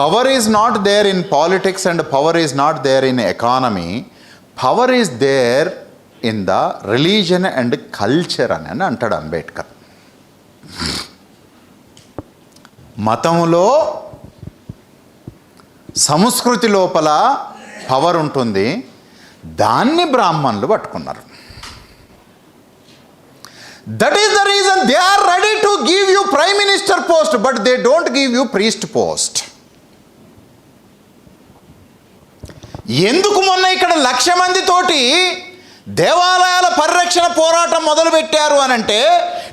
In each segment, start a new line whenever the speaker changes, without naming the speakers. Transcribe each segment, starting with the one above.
Power is not there in politics and power is not there in economy power is there in the religion and culture అని అని అంటాడు అంబేద్కర్. మతములో సంస్కృతి లోపల power ఉంటుంది. దాన్ని బ్రాహ్మణులు పట్టుకున్నారు. That is the reason they are ready to give you prime minister post but they don't give you priest post ఎందుకు మొన్న ఇక్కడ లక్ష మందితోటి దేవాలయాల పరిరక్షణ పోరాటం మొదలుపెట్టారు అని అంటే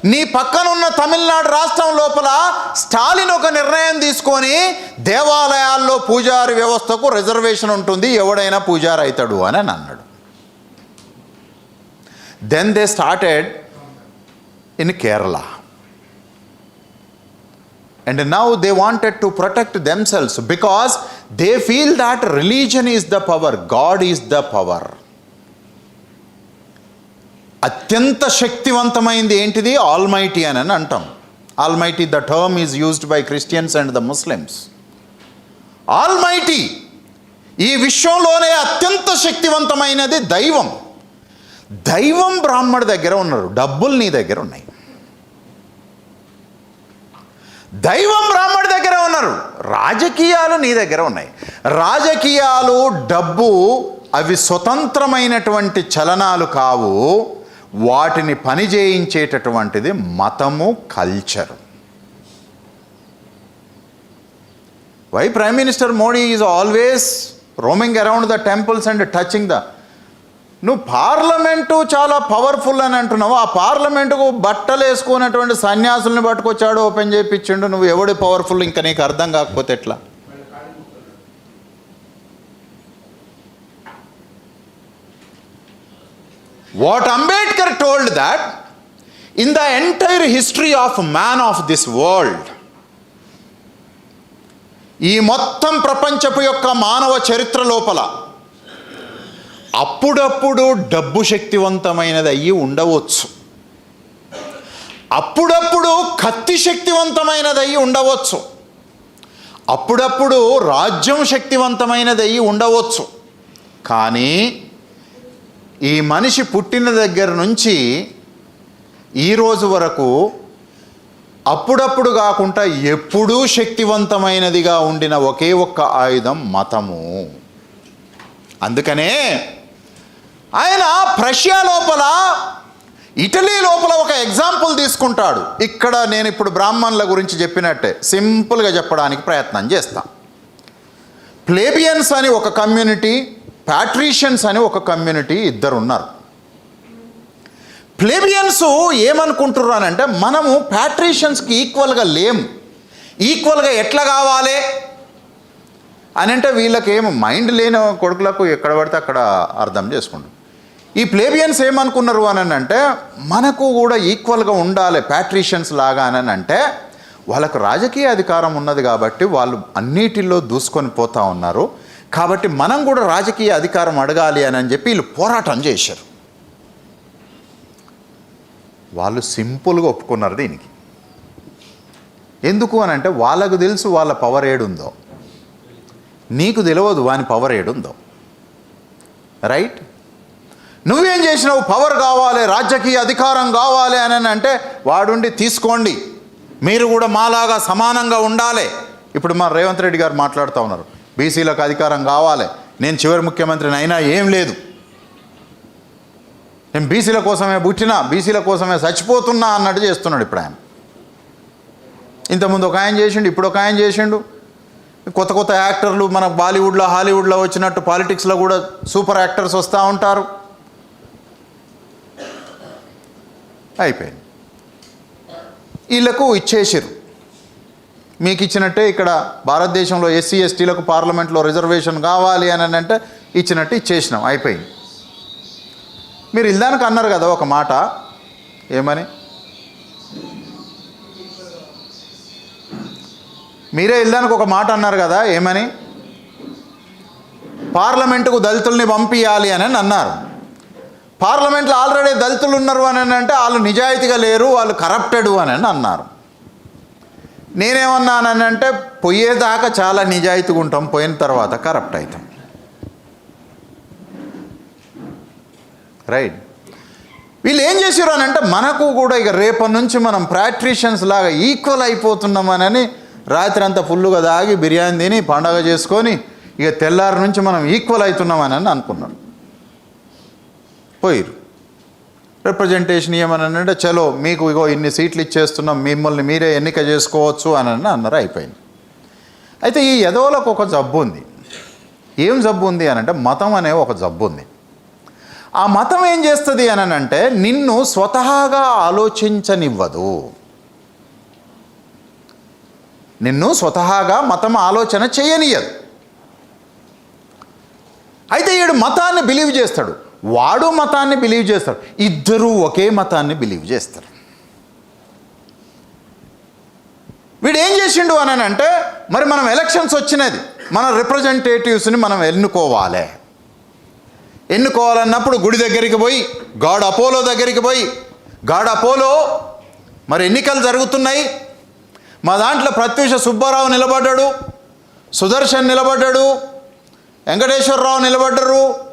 నీ పక్కనున్న తమిళనాడు రాష్ట్రం లోపల స్టాలిన్ ఒక నిర్ణయం తీసుకొని దేవాలయాల్లో పూజారి వ్యవస్థకు రిజర్వేషన్ ఉంటుంది ఎవడైనా పూజారి అవుతాడు అని అని అన్నాడు. Then they started in Kerala and now they wanted to protect themselves because they feel that religion is the power god is the power అత్యంత శక్తివంతమైంది ఏంటిది? ఆల్మైటీ అని అని అంటాం. Almighty the term is used by Christians and the Muslims almighty ఈ విశ్వంలోనే అత్యంత శక్తివంతమైనది దైవం. దైవం బ్రాహ్మణ దగ్గర ఉన్నారు. డబ్బులు నీ దగ్గర ఉన్నాయి. దైవం బ్రాహ్మడి దగ్గర ఉన్నారు. రాజకీయాలు నీ దగ్గర ఉన్నాయి. రాజకీయాలు డబ్బు అవి స్వతంత్రమైనటువంటి చలనాలు కావు. వాటిని పని చేయించేటటువంటిది మతము culture why prime minister Modi is always roaming around the temples and touching the నువ్వు పార్లమెంటు చాలా పవర్ఫుల్ అని అంటున్నావు. ఆ పార్లమెంటుకు బట్టలు వేసుకున్నటువంటి సన్యాసుల్ని పట్టుకొచ్చాడు ఓపెన్ చేయించిండు నువ్వు ఎవడు పవర్ఫుల్? ఇంకా నీకు అర్థం కాకపోతే ఎట్లా? What Ambedkar told that in the entire history of man of this world ఈ మొత్తం ప్రపంచపు యొక్క మానవ చరిత్ర లోపల అప్పుడప్పుడు డబ్బు శక్తివంతమైనది అయ్యి ఉండవచ్చు. అప్పుడప్పుడు కత్తి శక్తివంతమైనది అయ్యి ఉండవచ్చు. అప్పుడప్పుడు రాజ్యం శక్తివంతమైనది అయ్యి ఉండవచ్చు. కానీ ఈ మనిషి పుట్టిన దగ్గర నుంచి ఈ రోజు వరకు అప్పుడప్పుడు కాకుండా ఎప్పుడూ శక్తివంతమైనదిగా ఉండిన ఒకే ఒక్క ఆయుధం మతము. అందుకనే ఆయన ప్రషియా లోపల ఇటలీ లోపల ఒక ఎగ్జాంపుల్ తీసుకుంటాడు. ఇక్కడ నేను ఇప్పుడు బ్రాహ్మణుల గురించి చెప్పినట్టే సింపుల్గా చెప్పడానికి ప్రయత్నం చేస్తా. ప్లేబియన్స్ అని ఒక కమ్యూనిటీ ప్యాట్రీషియన్స్ అని ఒక కమ్యూనిటీ ఇద్దరు ఉన్నారు ప్లేబియన్స్ ఏమనుకుంటున్నానంటే అని అంటే మనము ప్యాట్రీషియన్స్కి ఈక్వల్గా లేము ఈక్వల్గా ఎట్లా కావాలి? అని అంటే వీళ్ళకి ఏం మైండ్ లేని కొడుకులకు ఎక్కడ పడితే అక్కడ అర్థం చేసుకుంటాం. ఈ ప్లేబియన్స్ ఏమనుకున్నారు అని అంటే మనకు కూడా ఈక్వల్గా ఉండాలి ప్యాట్రిషియన్స్ లాగా అని అంటే వాళ్ళకు రాజకీయ అధికారం ఉన్నది కాబట్టి వాళ్ళు అన్నిటిలో దూసుకొని పోతా ఉన్నారు. కాబట్టి మనం కూడా రాజకీయ అధికారం అడగాలి అని అని చెప్పి వీళ్ళు పోరాటం చేశారు. వాళ్ళు సింపుల్గా ఒప్పుకున్నారు దీనికి. ఎందుకు అని అంటే వాళ్ళకు తెలుసు వాళ్ళ పవర్ ఏడుందో. నీకు తెలియదు వాని పవర్ ఏడుందో. రైట్? నువ్వేం చేసినావు? పవర్ కావాలి రాజకీయ అధికారం కావాలి అని అంటే వాడుండి తీసుకోండి. మీరు కూడా మాలాగా సమానంగా ఉండాలి. ఇప్పుడు మా రేవంత్ రెడ్డి గారు మాట్లాడుతూ ఉన్నారు. బీసీలకు అధికారం కావాలి. నేను చివరి ముఖ్యమంత్రిని అయినా ఏం లేదు. నేను బీసీల కోసమే పుట్టినా బీసీల కోసమే చచ్చిపోతున్నా అన్నట్టు చేస్తున్నాడు ఇప్పుడు ఆయన. ఇంతకుముందు ఒక ఆయన చేసిండు ఇప్పుడు ఒక ఆయన చేసిండు. కొత్త కొత్త యాక్టర్లు మన బాలీవుడ్లో హాలీవుడ్లో వచ్చినట్టు పాలిటిక్స్లో కూడా సూపర్ యాక్టర్స్ వస్తూ ఉంటారు. అయిపోయింది. వీళ్ళకు ఇచ్చేసారు మీకు ఇచ్చినట్టే ఇక్కడ భారతదేశంలో ఎస్సీ ఎస్టీలకు పార్లమెంట్లో రిజర్వేషన్ కావాలి అని అంటే ఇచ్చినట్టు ఇచ్చేసినాం. అయిపోయింది. మీరు ఇల్దానికి అన్నారు కదా ఒక మాట. ఏమని? మీరే ఇల్దానికి ఒక మాట అన్నారు కదా. ఏమని? పార్లమెంటుకు దళితుల్ని పంపించాలి అని అన్నారు. పార్లమెంట్లో ఆల్రెడీ దళితులు ఉన్నారు అని అంటే వాళ్ళు నిజాయితీగా లేరు వాళ్ళు కరప్టెడ్ అని అన్నారు. నేనేమన్నానంటే పోయేదాకా చాలా నిజాయితీగా ఉంటాం పోయిన తర్వాత కరప్ట్ అవుతాం. రైట్ వీళ్ళు ఏం చేశారు అని అంటే మనకు కూడా ఇక రేపటి నుంచి మనం ప్రాక్ట్రీషియన్స్ లాగా ఈక్వల్ అయిపోతున్నామనని రాత్రి అంతా ఫుల్లుగా దాగి బిర్యానీ తిని పండగ చేసుకొని ఇక తెల్లారి నుంచి మనం ఈక్వల్ అవుతున్నామని అనుకున్నాడు పోయిరు రిప్రజెంటేషన్ ఏమని అంటే చలో మీకు ఇగో ఇన్ని సీట్లు ఇచ్చేస్తున్నాం మిమ్మల్ని మీరే ఎన్నిక చేసుకోవచ్చు అని అన్నారు అయిపోయింది. అయితే ఈ ఎదవలకు ఒక జబ్బు ఉంది. ఏం జబ్బు ఉంది అని అంటే మతం అనే ఒక జబ్బు ఉంది. ఆ మతం ఏం చేస్తుంది అని అంటే నిన్ను స్వతహాగా ఆలోచించనివ్వదు. నిన్ను స్వతహాగా మతం ఆలోచన చేయనియదు అయితే ఈడు మతాన్ని బిలీవ్ చేస్తాడు. వాడు మతాన్ని బిలీవ్ చేస్తాడు. ఇద్దరూ ఒకే మతాన్ని బిలీవ్ చేస్తారు. వీడు ఏం చేసిండు అని అంటే మరి మనం ఎలక్షన్స్ వచ్చినది మన రిప్రజెంటేటివ్స్ని మనం ఎన్నుకోవాలి. ఎన్నుకోవాలన్నప్పుడు గుడి దగ్గరికి పోయి గాడ్ అపోలో దగ్గరికి పోయి గాడ్ అపోలో మరి ఎన్నికలు జరుగుతున్నాయి. మా దాంట్లో ప్రత్యూష సుబ్బారావు నిలబడ్డాడు సుదర్శన్ నిలబడ్డాడు వెంకటేశ్వరరావు నిలబడ్డరు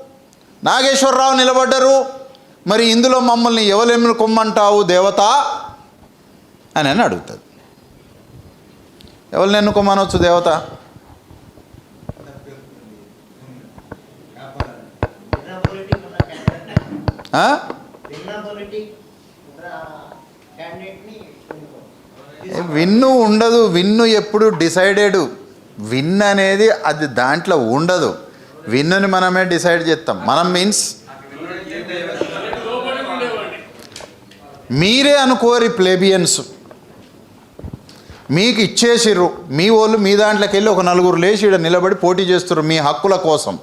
నాగేశ్వరరావు నిలబడ్డరు. మరి ఇందులో మమ్మల్ని ఎవరు కొమ్మంటావు దేవత? అని అని అడుగుతుంది ఎవరిని ఎన్నుకోమనవచ్చు దేవత? విన్ను ఉండదు విన్ను ఎప్పుడు డిసైడెడ్. విన్ అనేది అది దాంట్లో ఉండదు. విన్నుని మనమే డిసైడ్ చేస్తాం. మనం మీన్స్ మీరే అనుకోరి ప్లేబియన్స్. మీకు ఇచ్చేసిర్రు. మీ వాళ్ళు మీ దాంట్లోకి వెళ్ళి ఒక నలుగురు లేచి నిలబడి పోటీ చేస్తారు మీ హక్కుల కోసం.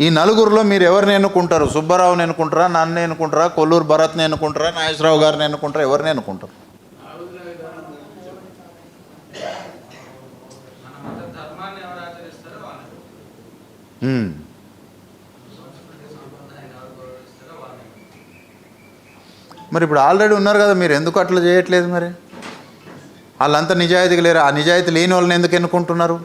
ఈ నలుగురిలో మీరు ఎవరిని ఎన్నుకుంటారు? సుబ్బారావుని ఎన్నుకుంటారా? నన్ను ఎన్నుకుంటారా? కొల్లూరు భరత్ని ఎన్నుకుంటారా? నాగేశ్వరరావు గారిని ఎన్నుకుంటారా? ఎవరిని ఎన్నుకుంటారు
మన మత ధర్మాన్ని ఎవరు ఆచరిస్తారో వాళ్ళు
మ్మ్.
సంస్కృతి సంప్రదాయాన్ని ఎవరు గౌరవిస్తారో వాళ్ళని
మరి ఇప్పుడు ఆల్రెడీ ఉన్నారు కదా మీరు ఎందుకు అట్లా చేయట్లేదు మరి? వాళ్ళంతా నిజాయితీగా లేరు? ఆ నిజాయితీ లేని వాళ్ళని ఎందుకు ఎన్నుకుంటున్నారు?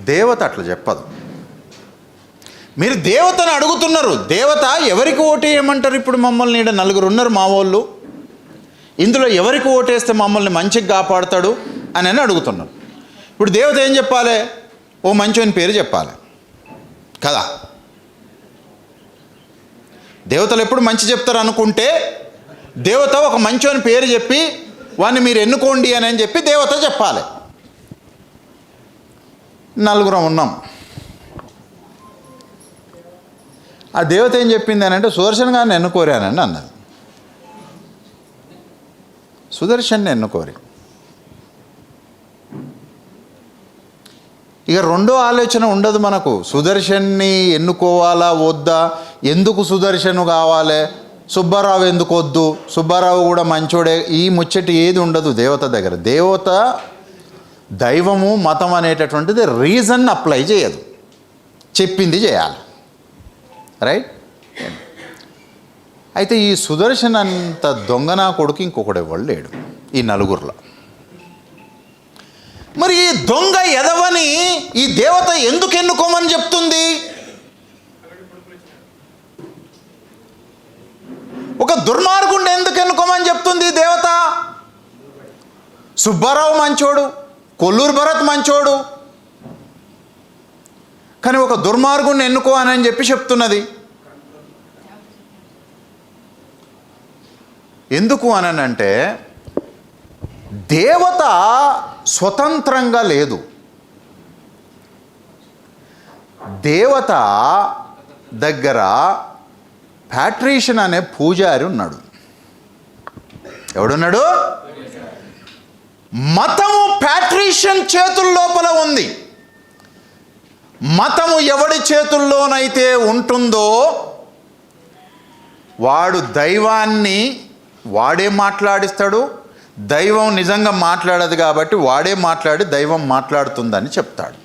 దేవత అట్లా చెప్పదు. మీరు దేవతను అడుగుతున్నారు. దేవత ఎవరికి ఓటు వేయమంటారు ఇప్పుడు మమ్మల్ని? ఈడ నలుగురు ఉన్నారు మా వాళ్ళు. ఇందులో ఎవరికి ఓటేస్తే మమ్మల్ని మంచిగా కాపాడుతాడు అని అని అడుగుతున్నారు. ఇప్పుడు దేవత ఏం చెప్పాలి? ఓ మంచోని పేరు చెప్పాలి. కదా? దేవతలు ఎప్పుడు మంచి చెప్తారు అనుకుంటే దేవత ఒక మంచోని పేరు చెప్పి వాడిని మీరు ఎన్నుకోండి అని అని చెప్పి దేవత చెప్పాలి. నలుగురం ఉన్నాం. ఆ దేవత ఏం చెప్పింది అని అంటే సుదర్శన్ గారిని ఎన్నుకోరానని అన్నది. సుదర్శన్ని ఎన్నుకోరి. ఇక రెండో ఆలోచన ఉండదు మనకు. సుదర్శన్ని ఎన్నుకోవాలా వద్దా? ఎందుకు సుదర్శను కావాలి? సుబ్బారావు ఎందుకు వద్దు? సుబ్బారావు కూడా మంచోడే. ఈ ముచ్చటి ఏది ఉండదు దేవత దగ్గర. దేవత దైవము మతం అనేటటువంటిది రీజన్ అప్లై చేయదు. చెప్పింది చేయాలి. రైట్ అయితే ఈ సుదర్శన్ అంత దొంగనా కొడుకు ఇంకొకటి ఎవడు లేడు. ఈ నలుగురిలో. మరి ఈ దొంగ ఎదవని ఈ దేవత ఎందుకు ఎన్నుకోమని చెప్తుంది? ఒక దుర్మార్గుండి ఎందుకు ఎన్నుకోమని చెప్తుంది దేవత? సుబ్బారావు మంచోడు కొల్లూరు భరత్ మంచోడు. కానీ ఒక దుర్మార్గుని ఎన్నుకో అని చెప్పి చెప్తున్నది. ఎందుకు అనంటే దేవత స్వతంత్రంగా లేదు. దేవత దగ్గర ప్యాట్రీషన్ అనే పూజారి ఉన్నాడు. ఎవడున్నాడు? మతము ప్యాట్రీషన్ చేతుల లోపల ఉంది. మతము ఎవడి చేతుల్లోనైతే ఉంటుందో వాడు దైవాన్ని వాడే మాట్లాడిస్తాడు దైవం నిజంగా మాట్లాడదు కాబట్టి వాడే మాట్లాడి దైవం మాట్లాడుతుందని చెప్తాడు.